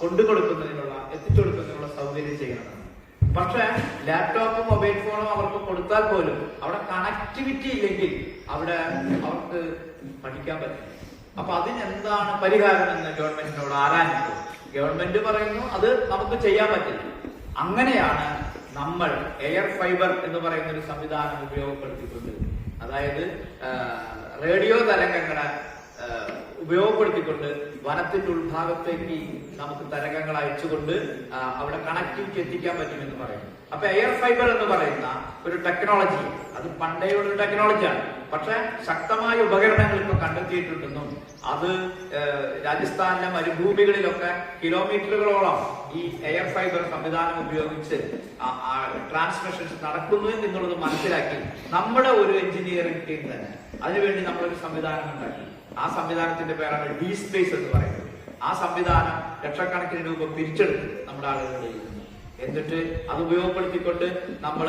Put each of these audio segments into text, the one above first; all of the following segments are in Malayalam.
കൊണ്ടു കൊടുക്കുന്നതിനുള്ള എത്തിച്ചു കൊടുക്കുന്നതിനുള്ള സൗകര്യം ചെയ്യണം. പക്ഷെ ലാപ്ടോപ്പും മൊബൈൽ ഫോണും അവർക്ക് കൊടുത്താൽ പോലും അവിടെ കണക്ടിവിറ്റി ഇല്ലെങ്കിൽ അവിടെ അവർക്ക് പഠിക്കാൻ പറ്റില്ല. അപ്പൊ അതിനെന്താണ് പരിഹാരം എന്ന് ഗവൺമെന്റിനോട് ആരാഞ്ഞിട്ടു? ഗവൺമെന്റ് പറയുന്നു അത് നമുക്ക് ചെയ്യാൻ പറ്റില്ല. അങ്ങനെയാണ് നമ്മൾ എയർ ഫൈബർ എന്ന് പറയുന്ന ഒരു സംവിധാനം ഉപയോഗപ്പെടുത്തിക്കൊണ്ട് അതായത് റേഡിയോ തരംഗങ്ങളെ ഉപയോഗപ്പെടുത്തിക്കൊണ്ട് വനത്തിന്റെ ഉൾഭാഗത്തേക്ക് നമുക്ക് തരംഗങ്ങൾ അയച്ചുകൊണ്ട് അവിടെ കണക്ടിവിറ്റി എത്തിക്കാൻ പറ്റുമെന്ന് പറയുന്നു. അപ്പൊ എയർ ഫൈബർ എന്ന് പറയുന്ന ഒരു ടെക്നോളജി അത് പണ്ടേയുള്ള ഒരു ടെക്നോളജിയാണ് പക്ഷെ ശക്തമായ ഉപകരണങ്ങൾ ഇപ്പൊ കണ്ടെത്തിയിട്ടുണ്ടെന്നും അത് രാജസ്ഥാനിലെ മരുഭൂമികളിലൊക്കെ കിലോമീറ്ററുകളോളം ഈ എയർ ഫൈബർ സംവിധാനം ഉപയോഗിച്ച് ട്രാൻസ്മിഷൻസ് നടക്കുന്നു എന്നുള്ളത് മനസ്സിലാക്കി നമ്മുടെ ഒരു എഞ്ചിനീയറിംഗ് ടീം തന്നെ അതിനുവേണ്ടി നമ്മളൊരു സംവിധാനം ഉണ്ടാക്കി. ആ സംവിധാനത്തിന്റെ പേരാണ് ഡി സ്പേസ് എന്ന് പറയുന്നത്. ആ സംവിധാനം ലക്ഷക്കണക്കിന് രൂപ പിരിച്ചെടുത്ത് നമ്മുടെ ആളുകളുടെ എന്നിട്ട് അത് ഉപയോഗപ്പെടുത്തിക്കൊണ്ട് നമ്മൾ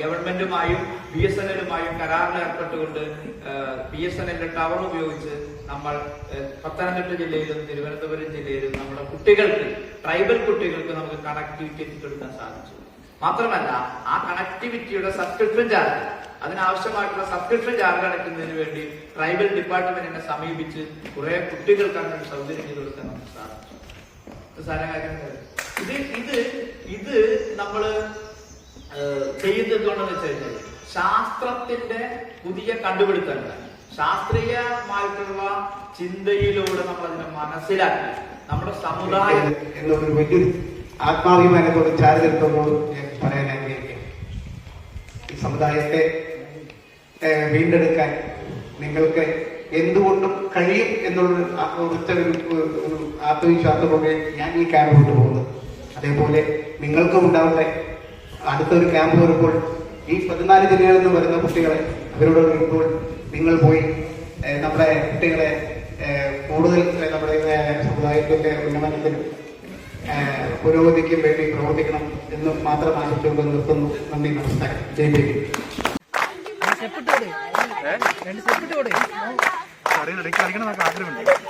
ഗവൺമെന്റുമായും ബി എസ് എൻ എല്ലുമായും കരാറിൽ ഏർപ്പെട്ടുകൊണ്ട് ബി എസ് എൻ എല്ലിന്റെ ടവർ ഉപയോഗിച്ച് നമ്മൾ പത്തനംതിട്ട ജില്ലയിലും തിരുവനന്തപുരം ജില്ലയിലും നമ്മുടെ കുട്ടികൾക്ക് ട്രൈബൽ കുട്ടികൾക്ക് നമുക്ക് കണക്ടിവിറ്റി എത്തിച്ചെടുക്കാൻ സാധിച്ചു. മാത്രമല്ല ആ കണക്ടിവിറ്റിയുടെ സബ്സ്ക്രിപ്ഷൻ ചാർജ് അതിനാവശ്യമായിട്ടുള്ള സബ്സ്ക്രിപ്ഷൻ ചാർജ് അടയ്ക്കുന്നതിന് വേണ്ടി ട്രൈബൽ ഡിപ്പാർട്ട്മെന്റിനെ സമീപിച്ച് കുറെ കുട്ടികൾക്ക് അങ്ങനെ സൗകര്യം ചെയ്ത് കൊടുക്കാൻ നമുക്ക് സാധിച്ചു. ഇത് ഇത് ഇത് നമ്മൾ ഏഹ്, ചെയ്യുന്നത് എന്തുകൊണ്ടെന്ന് വെച്ച് കഴിഞ്ഞാൽ ശാസ്ത്രത്തിന്റെ പുതിയ കണ്ടുപിടുത്തങ്ങൾ ശാസ്ത്രീയമായിട്ടുള്ള ചിന്തയിലൂടെ നമ്മൾ അതിനെ മനസ്സിലാക്കി. നമ്മുടെ സമുദായം എന്നൊരു വലിയൊരു ആത്മാഭിമാനത്തോട് ചാരിതത്തോട് ഞാൻ പറയാൻ ആഗ്രഹിക്കുന്നു. ഈ സമുദായത്തെ വീണ്ടെടുക്കാൻ നിങ്ങൾക്ക് എന്തുകൊണ്ടും കഴിയും എന്നുള്ള ഒരു ആത്മവിശ്വാസത്തോടെ ഞാൻ ഈ ക്യാമ്പ് കൊണ്ടുപോകുന്നത് അതേപോലെ നിങ്ങൾക്കും ഉണ്ടാവട്ടെ. അടുത്തൊരു ക്യാമ്പ് വരുമ്പോൾ ഈ പതിനാല് ജില്ലകളിൽ നിന്ന് വരുന്ന കുട്ടികളെ അവരോട് വരുമ്പോൾ നിങ്ങൾ പോയി നമ്മുടെ കുട്ടികളെ കൂടുതൽ നമ്മുടെ സമുദായത്തിന്റെ ഉന്നമനത്തിനും പുരോഗതിക്കും വേണ്ടി പ്രവർത്തിക്കണം എന്ന് മാത്രം ആശിച്ചുകൊണ്ട് നിർത്തുന്നു. നന്ദി നമസ്കാരം. ജയ് കളിക്കണം എന്നൊക്കെ ആഗ്രഹമുണ്ട്.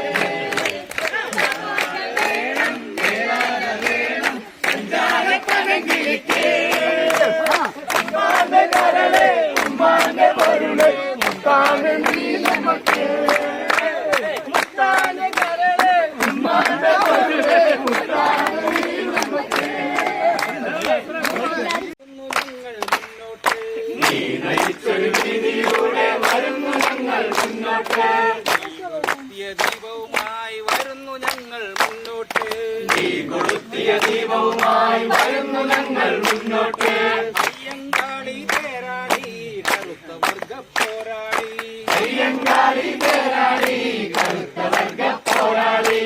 അയ്യങ്കാളി തേരാളി കറുത്ത വർഗ പോരാളി അയ്യങ്കാളി തേരാളി കറുത്ത വർഗ പോരാളി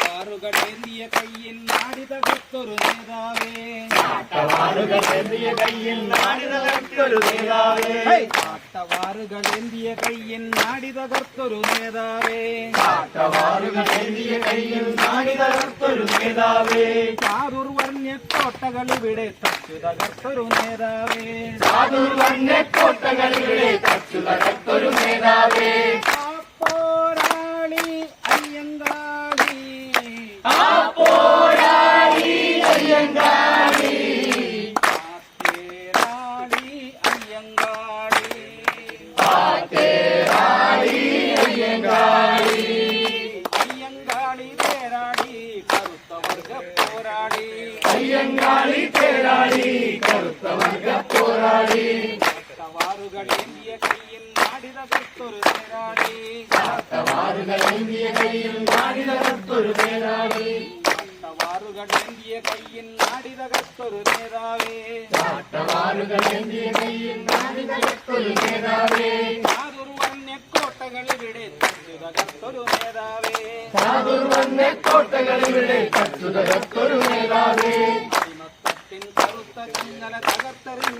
വാറുകളേന്തിയ കയ്യിൽ നാടി തകർത്തൊരു നേതാവേ ഹേയ്! കാട്ടവാറുകളേന്തിയ കയ്യിൽ നാടി തകർത്തൊരു നേതാവേ. ചാതുർവർണ കോട്ടകൾ ഇവിടെ തച്ചു തകർത്തൊരു നേതാവേ. ആ പോരാളി போராடி. ஐயங்காளி தேராளி கருத்த வர்க்க போராடி சவாறுகளின் இயற்கையில் நாடிதற்கொரு பேராடி சவாறுகளின் இயற்கையில் நாடிதற்கொரு பேராடி நாட்டவாறுகளேந்திய கையின் நாடிதகத்தொரு நாடிதகத்தொரு நேதாவே തെന്നക്കോട്ടകൾ ഇവിടെ കച്ചുതകത്തൊരു നേതാവേ കറുത്ത